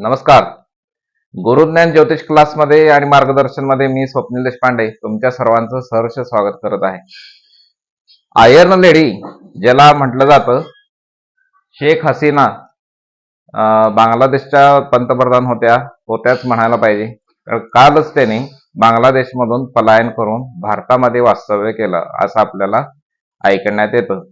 नमस्कार. गुरुज्ञान ज्योतिष क्लासमध्ये आणि मार्गदर्शनमध्ये मी स्वप्नील देशपांडे तुमच्या सर्वांचं सहर्ष स्वागत करत आहे. आयर्न लेडी ज्याला म्हटलं जातं शेख हसीना बांगलादेशच्या पंतप्रधान होत्या होत्याच म्हणायला पाहिजे. कालच त्यांनी बांगलादेशमधून पलायन करून भारतामध्ये वास्तव्य केलं असं आपल्याला ऐकण्यात येतं.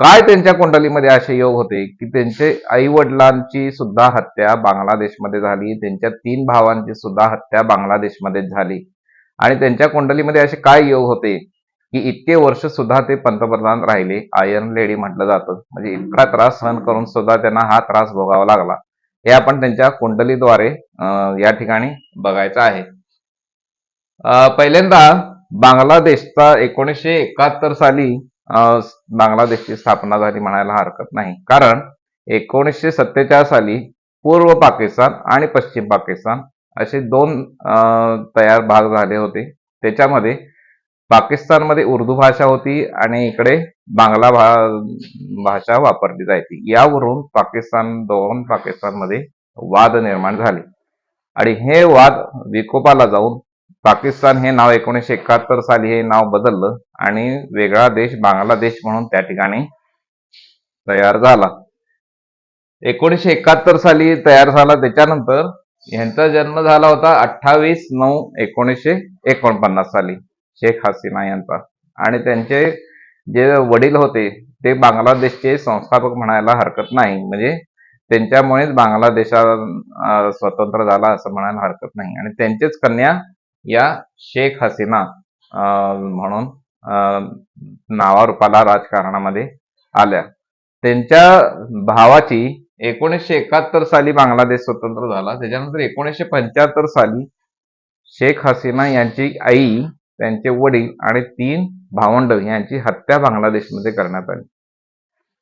काय त्यांच्या कुंडलीमध्ये असे योग होते की त्यांचे आई वडिलांची सुद्धा हत्या बांगलादेशमध्ये झाली त्यांच्या तीन भावांची सुद्धा हत्या बांगलादेशमध्ये झाली. आणि त्यांच्या कुंडलीमध्ये असे काय योग होते की इतके वर्ष सुद्धा ते पंतप्रधान राहिले आयर्न लेडी म्हटलं जातं. म्हणजे इतका त्रास सहन करून सुद्धा त्यांना हा त्रास भोगावा लागला. हे आपण त्यांच्या कुंडलीद्वारे या ठिकाणी बघायचं आहे. पहिल्यांदा बांगलादेशचा एकोणीसशे एकाहत्तर साली बांगलादेशची स्थापना झाली म्हणायला हरकत नाही. कारण एकोणीसशे सत्तेचाळीस साली पूर्व पाकिस्तान आणि पश्चिम पाकिस्तान असे दोन तयार भाग झाले होते. त्याच्यामध्ये पाकिस्तानमध्ये उर्दू भाषा होती आणि इकडे बांगला भा भाषा वापरली जायची. यावरून पाकिस्तान दोन पाकिस्तानमध्ये वाद निर्माण झाले. आणि हे वाद विकोपाला जाऊन पाकिस्तान हे नाव एकोणीसशे एकाहत्तर साली हे नाव बदललं आणि वेगळा देश बांगलादेश म्हणून त्या ठिकाणी तयार झाला. एकोणीसशे एकाहत्तर साली तयार झाला त्याच्यानंतर यांचा जन्म झाला होता अठ्ठावीस नऊ एकोणीसशे एकोणपन्नास साली शेख हसीना यांचा. आणि त्यांचे जे वडील होते ते बांगलादेशचे संस्थापक म्हणायला हरकत नाही. म्हणजे त्यांच्यामुळेच बांगलादेशा स्वतंत्र झाला असं म्हणायला हरकत नाही. आणि त्यांचेच कन्या या शेख हसीना अं, म्हणून अं, नावारूपाला राजकारणामध्ये आल्या. त्यांच्या भावाची एकोणीसशे एकाहत्तर साली बांगलादेश स्वतंत्र झाला. त्याच्यानंतर एकोणीसशे पंच्याहत्तर साली शेख हसीना यांची आई त्यांचे वडील आणि तीन भावंड यांची हत्या बांगलादेशमध्ये करण्यात आली.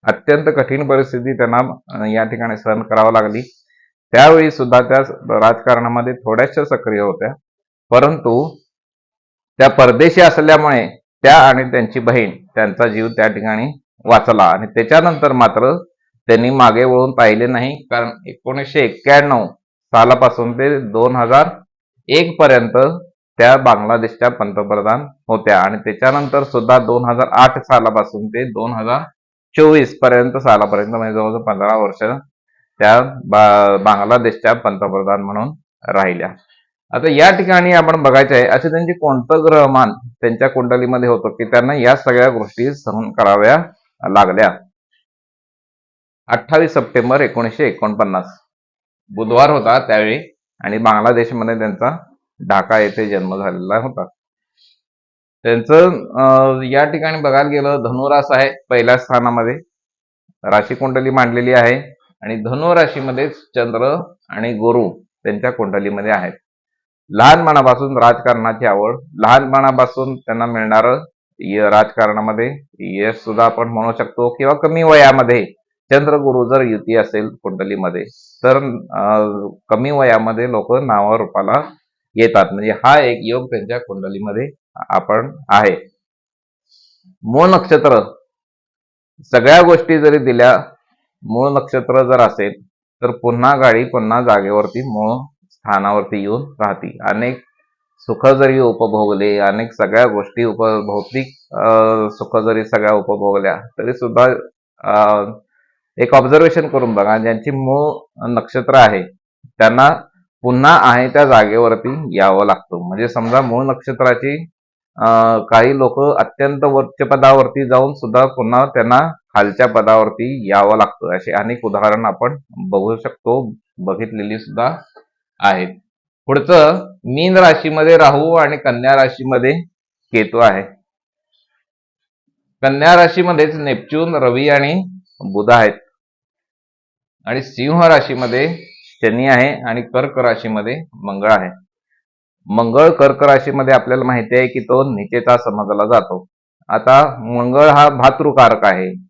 अत्यंत कठीण परिस्थिती त्यांना या ठिकाणी सहन करावी लागली. त्यावेळी सुद्धा त्या राजकारणामध्ये थोड्याशा सक्रिय होत्या. परंतु त्या परदेशी असल्यामुळे त्या आणि त्यांची बहीण त्यांचा जीव त्या ठिकाणी वाचला. आणि त्याच्यानंतर मात्र त्यांनी मागे वळून पाहिले नाही. कारण एकोणीसशे एक्क्याण्णव सालापासून ते दोन हजार एक पर्यंत त्या बांगलादेशच्या पंतप्रधान होत्या. आणि त्याच्यानंतर सुद्धा दोन हजार आठ सालापासून ते दोन हजार चोवीसपर्यंत सालापर्यंत म्हणजे जवळजवळ पंधरा वर्ष त्या बा बांगलादेशच्या पंतप्रधान म्हणून राहिल्या. आता या ठिकाणी आपण बघायचं आहे असे त्यांचे कोणतं ग्रहमान त्यांच्या कुंडलीमध्ये होतं की त्यांना या सगळ्या गोष्टी सहन कराव्या लागल्या. अठ्ठावीस सप्टेंबर एकोणीसशे एकोणपन्नास. बुधवार होता त्यावेळी आणि बांगलादेशमध्ये त्यांचा ढाका येथे जन्म झालेला होता. त्यांचं या ठिकाणी बघायला गेलं धनुरास आहे पहिल्या स्थानामध्ये. राशी कुंडली मांडलेली आहे आणि धनु राशीमध्येच चंद्र आणि गुरु त्यांच्या कुंडलीमध्ये आहेत. लहानपणापासून राजकारणाची आवड लहानपणापासून त्यांना मिळणारं राजकारणामध्ये यश सुद्धा आपण म्हणू शकतो किंवा कमी वयामध्ये. चंद्रगुरु जर युती असेल कुंडलीमध्ये तर कमी वयामध्ये लोक नावारूपाला येतात. म्हणजे हा एक योग त्यांच्या कुंडलीमध्ये आपण आहे. मूळ नक्षत्र. सगळ्या गोष्टी जरी दिल्या मूळ नक्षत्र जर असेल तर पुन्हा गाडी पुन्हा जागेवरती मूळ स्थानावरती येऊन राहते अनेक सुख जरी उपभोगले अनेक सगळ्या गोष्टी उप भौतिक सुख जरी सगळ्या उपभोगल्या तरी सुद्धा एक ऑब्झर्वेशन करून बघा ज्यांची मूळ नक्षत्र आहे त्यांना पुन्हा आहे त्या जागेवरती यावं लागतं. म्हणजे समजा मूळ नक्षत्राची काही लोक अत्यंत वरच्या पदावरती जाऊन सुद्धा पुन्हा त्यांना खालच्या पदावरती यावं लागतं. असे अनेक उदाहरण आपण बघू शकतो बघितलेली सुद्धा आहेत. पुढचं मीन राशीमध्ये राहू आणि कन्या राशीमध्ये केतू आहे. कन्या राशीमध्येच नेपच्यून रवी आणि बुध आहेत. आणि सिंह राशीमध्ये शनी आहे आणि कर्क राशीमध्ये मंगळ आहे. मंगळ कर्क राशीमध्ये आपल्याला माहिती आहे की तो निचेचा समजला जातो. आता मंगळ हा भातृकारक आहे.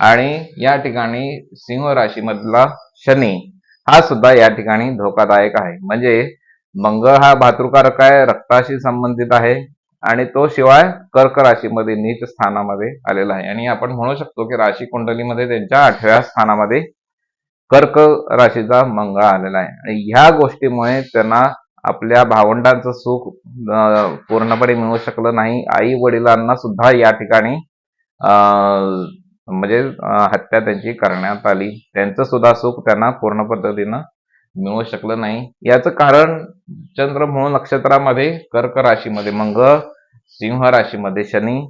आणि या ठिकाणी सिंह राशीमधला शनी हा सुद्धा या ठिकाणी धोकादायक आहे. म्हणजे मंगळ हा भातृकारक आहे रक्ताशी संबंधित आहे आणि तो शिवाय कर्क राशीमध्ये नीच स्थानामध्ये आलेला आहे. आणि आपण म्हणू शकतो की राशी कुंडलीमध्ये त्यांच्या आठव्या स्थानामध्ये कर्क राशीचा मंगळ आलेला आहे. आणि ह्या गोष्टीमुळे त्यांना आपल्या भावंडांचं सुख पूर्णपणे मिळू शकलं नाही. आई वडिलांना सुद्धा या ठिकाणी अं, म्हणजे हत्या त्यांची करण्यात आली. त्यांचं सुद्धा सुख त्यांना पूर्ण पद्धतीनं मिळू शकलं नाही. याचं कारण चंद्र मूळ नक्षत्रामध्ये कर्क राशीमध्ये मंगळ सिंह राशीमध्ये शनी.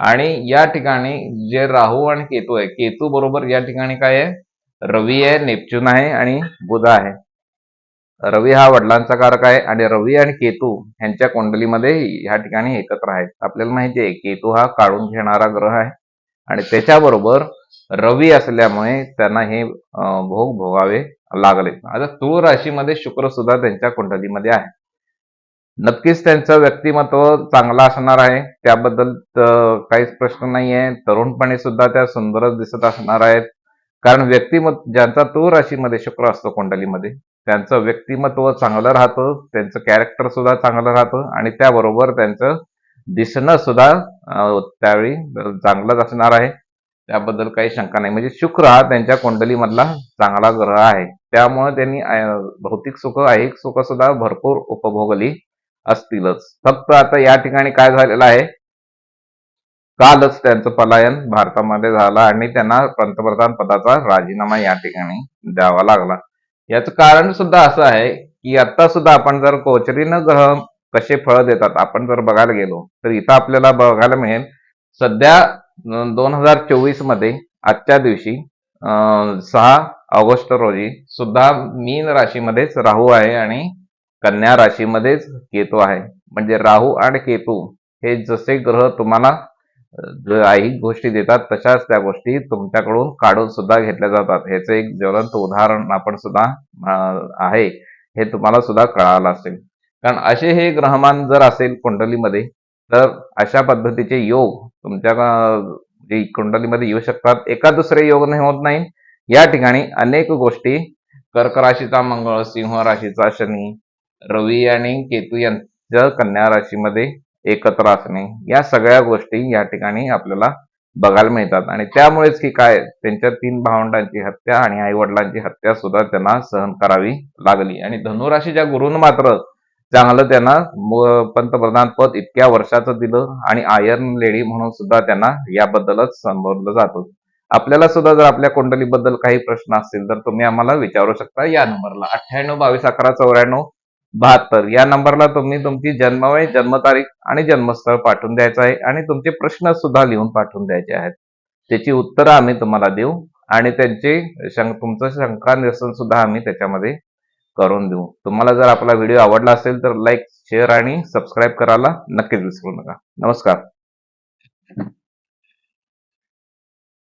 आणि या ठिकाणी जे राहू आणि केतू आहे केतू बरोबर या ठिकाणी काय आहे? रवी आहे नेपच्यून आहे आणि बुध आहे. रवी हा वडिलांचा कारक आहे आणि रवी आणि केतू यांच्या कुंडलीमध्ये ह्या ठिकाणी एकत्र आहेत. आपल्याला माहिती आहे केतू हा काढून घेणारा ग्रह आहे. आणि त्याच्याबरोबर रवी असल्यामुळे त्यांना हे भोग भोगावे लागले. आता तुळ राशीमध्ये शुक्र सुद्धा त्यांच्या कुंडलीमध्ये आहे. नक्कीच त्यांचं व्यक्तिमत्व चांगलं असणार आहे. त्याबद्दल काहीच प्रश्न नाही आहे तरुणपणे सुद्धा त्या सुंदरच दिसत असणार आहेत. कारण व्यक्तिमत्व ज्यांचा तूळ राशीमध्ये शुक्र असतो कुंडलीमध्ये त्यांचं व्यक्तिमत्व चांगलं राहतं. त्यांचं कॅरेक्टर सुद्धा चांगलं राहतं. आणि त्याबरोबर त्यांचं दिसणं सुद्धा त्यावेळी चांगलंच असणार आहे. त्याबद्दल काही शंका नाही. म्हणजे शुक्र हा त्यांच्या कुंडलीमधला चांगला ग्रह आहे. त्यामुळे त्यांनी भौतिक सुख ऐहिक सुख सुद्धा भरपूर उपभोगली असतीलच. फक्त आता या ठिकाणी काय झालेलं आहे? कालच त्यांचं पलायन भारतामध्ये झालं आणि त्यांना पंतप्रधान पदाचा राजीनामा या ठिकाणी द्यावा लागला. याचं कारण सुद्धा असं आहे की आता सुद्धा आपण जर कोचरीनं ग्रह कसे फळ देतात? आपण जर बघायला गेलो तर इथं आपल्याला बघायला मिळेल सध्या दोन हजार चोवीसमध्ये आजच्या दिवशी सहा ऑगस्ट रोजी सुद्धा मीन राशीमध्येच राहू आहे आणि कन्या राशीमध्येच केतू आहे. म्हणजे राहू आणि केतू हे जसे ग्रह तुम्हाला काही गोष्टी देतात तशाच त्या गोष्टी तुमच्याकडून काढून सुद्धा घेतल्या जातात. ह्याचं एक ज्वलंत उदाहरण आपण सुद्धा आहे. हे तुम्हाला सुद्धा कळालं असेल. कारण असे हे ग्रहमान जर असेल कुंडलीमध्ये तर अशा पद्धतीचे योग तुमच्या जे कुंडलीमध्ये येऊ शकतात. एका दुसरे योग नाही होत नाही. या ठिकाणी अनेक गोष्टी कर्क राशीचा मंगळ सिंह राशीचा शनी रवी आणि केतू यांच्या कन्या राशीमध्ये एकत्र असणे या सगळ्या गोष्टी या ठिकाणी आपल्याला बघायला मिळतात. आणि त्यामुळेच की काय त्यांच्या तीन भावंडांची हत्या आणि आई वडिलांची हत्या सुद्धा त्यांना सहन करावी लागली. आणि धनुराशीच्या गुरुनं मात्र चांगलं त्यांना पंतप्रधान पद इतक्या वर्षाचं दिलं आणि आयर्न लेडी म्हणून सुद्धा त्यांना याबद्दलच संबोधलं जातं. आपल्याला सुद्धा जर आपल्या कुंडलीबद्दल काही प्रश्न असतील तर तुम्ही आम्हाला विचारू शकता. या नंबरला अठ्ठ्याण्णव बावीस अकरा चौऱ्याण्णव बहात्तर या नंबरला तुम्ही तुमची जन्मवय जन्मतारीख आणि जन्मस्थळ पाठवून द्यायचं आहे आणि तुमचे प्रश्न सुद्धा लिहून पाठवून द्यायचे आहेत. त्याची उत्तरं आम्ही तुम्हाला देऊ आणि त्यांचे शं- तुमचं शंका निरसन सुद्धा आम्ही त्याच्यामध्ये करून देऊ. तुम्हाला जर आपला व्हिडिओ आवडला असेल तर लाईक शेअर आणि सबस्क्राईब करायला नक्कीच विसरू नका. नमस्कार.